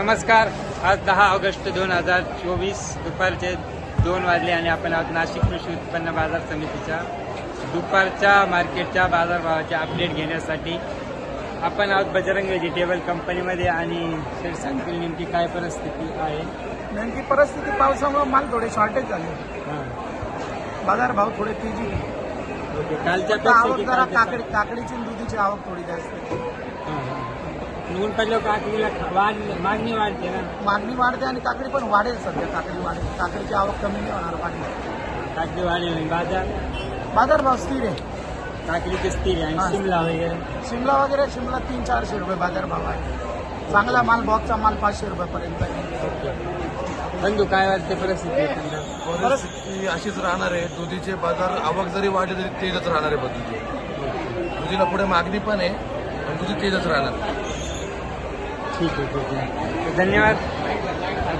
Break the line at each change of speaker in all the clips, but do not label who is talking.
नमस्कार. आज दहा ऑगस्ट दोन हजार चोवीस दुपारचे दोन वाजले आणि आपण आहोत नाशिक कृषी उत्पन्न बाजार समितीच्या दुपारच्या मार्केटच्या बाजारभावाचे अपडेट घेण्यासाठी. आपण आहोत बजरंग व्हेजिटेबल कंपनीमध्ये आणि सर सांगतील नेमकी काय परिस्थिती आहे?
नेमकी परिस्थिती पावसामुळे माल थोडे शॉर्टेज झाले.
हां.
बाजार भाव थोडे तेजी.
ओके कालच्या
जरा काकडी काकडीची आणि दुधीची आवक थोडी जास्त. आहे.
ऊन पडल्यावर काकडीला वाढ मागणी वाढते ना.
मागणी वाढते आणि काकडी पण वाढेल सध्या. काकडी वाढेल. काकडीची आवक कमी नाही होणार वाढेल
काकडी वाढेल बाजार?
बाजार भाव स्थिर आहे.
काकडीची स्थिर आहे.
हां.
आणि शिमला वगैरे?
शिमला वगैरे शिमला तीन चारशे रुपये बाजार भाव आहे. चांगला माल बॉक्सचा माल पाचशे रुपयापर्यंत आहे.
बंधू काय वाटते परिस्थिती?
परिस्थिती अशीच राहणार आहे. दुधीचे बाजार आवक जरी वाढली तरी तेजच राहणार आहे दुधी दुधीला पुढे मागणी पण आहे पण दुधी तेजच राहणार.
ठीक आहे ठीक आहे धन्यवाद.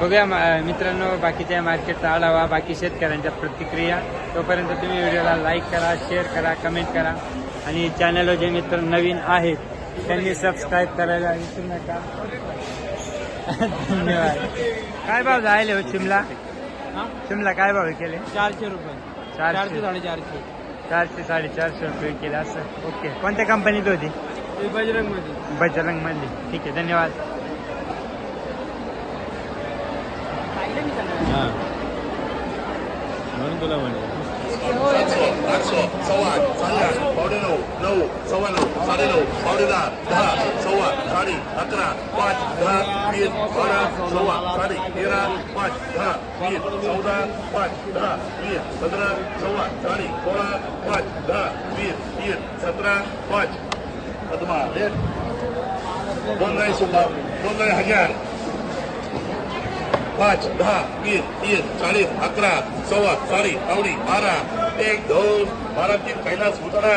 बघूया मित्रांनो बाकीच्या मार्केटचा आढावा बाकी शेतकऱ्यांच्या प्रतिक्रिया. तोपर्यंत तुम्ही व्हिडिओला लाईक करा शेअर करा कमेंट करा. आणि चॅनलवर जे मित्र नवीन आहेत त्यांनी सबस्क्राईब करायला विसरू नका. धन्यवाद. काय भाव जायले हो चिमला चिमला काय भाव केले?
चारशे रुपये.
चारशे.
साडेचारशे.
चारशे साडेचारशे रुपये केले असं. ओके. कोणत्या कंपनीत होती?
बजरंगमध्ये
बजरंग मधली ठीक आहे धन्यवाद.
आठशे सव्वा आठ साडेआठ पावणे नऊ नऊ सव्वा नऊ साडेनऊ पावणे दहा दहा सव्वा साडे अकरा पाच दहा तीन बारा सव्वा साडे तेरा पाच दहा वीस चौदा पाच दहा तीन पंधरा सव्वा साडे सोळा पाच दहा वीस तीस सतरा पाच पद्मा एक दोन नाही सुद्धा दोन नाही हजार पाच दहा वीस तीस चाळीस अकरा सव्वा साडे पावणे बारा एक दोन बारा तीन कैलास उतरा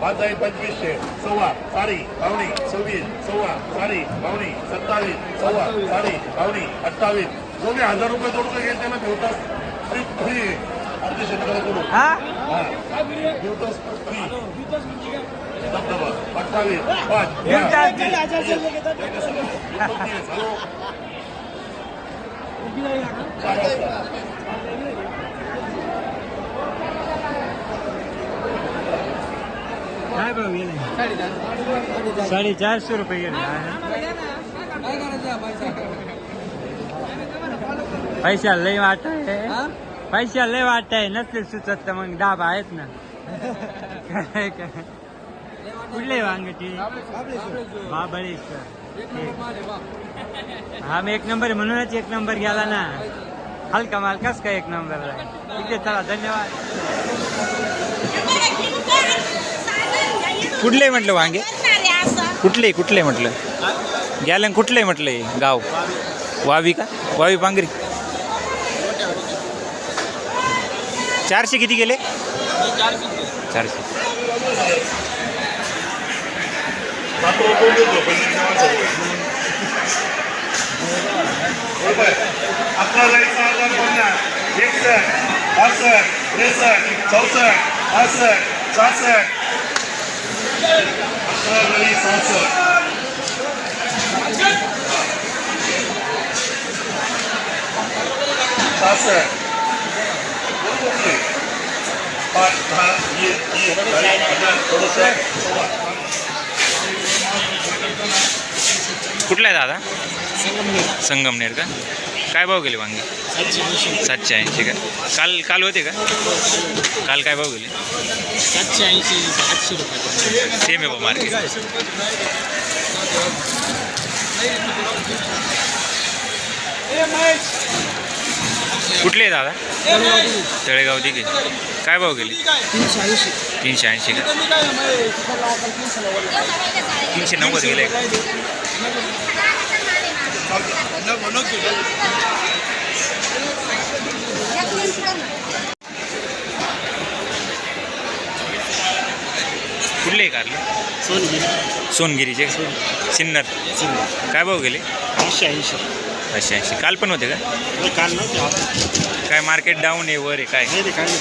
पाच आहे पंचवीसशे सव्वा साडे पावणे सव्वीस सव्वा साडे पावणे सत्तावीस सव्वा साडे पावणे अठ्ठावीस जो मी हजार रुपये जोडून घेईल त्याला ठेवतात फ्री फ्री अर्धे शेतकऱ्याकडून
हा
हा ठेवतोस फ्री धबधबा अठ्ठावीस पाच
काय भाव गेले? साडेचारशे रुपये गेले? पैशाला लय वाट आहे. पैशाला लय वाट आहे. नसले सुचत तर मग दाब आहेत ना. काय काय? कुठले वांगटी महाबळेश्वर हा मी एक नंबर म्हणूनच एक नंबर गेला ना। हलका माल कस काय एक नंबरला ठीक आहे चला धन्यवाद।
कुठले म्हटलं वांगे? कुठले कुठले म्हटलं? गॅलन कुठले म्हटलं? गाव? वावी का? वावी पांगरी? चारशे किती गेले? चारशे.
सात रुपये देतो, पैसे देवायचे. बरोबर. अकरा जाळी सहा हजार पन्नास एकसष्ट बासष्ट त्रेसष्ट चौसष्ट पासष्ट सहासष्ट अकरा जाळी सहासष्ट सहासष्ट बरोबर की? पाच दहा वीस तीस चाळीस हजार थोडंसं सव्वा
कुठला आहे दादा? संगमनेर. का? काय भाव गेले वांगे? सातशे ऐंशी का? काल काल होते का? काल काय भाव गेले?
सातशे ऐंशी आठशे रुपये.
सेम आहे भाऊ मार्केट. कुठले आहे दादा? तळेगाव दिघे. काय भाव गेले?
तीनशे ऐंशी.
तीनशे ऐंशी का? तीनशे नव्वद गेले का? कुठले कारले? सोनगिरीचे का? सिन्नर. काय भाव गेले?
आठशे ऐंशी.
असे ऐंशी. काल पण होते का?
काल नव्हते.
काय मार्केट डाऊन आहे वर आहे
काय?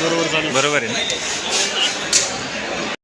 बरोबर चालू
बरोबर आहे ना?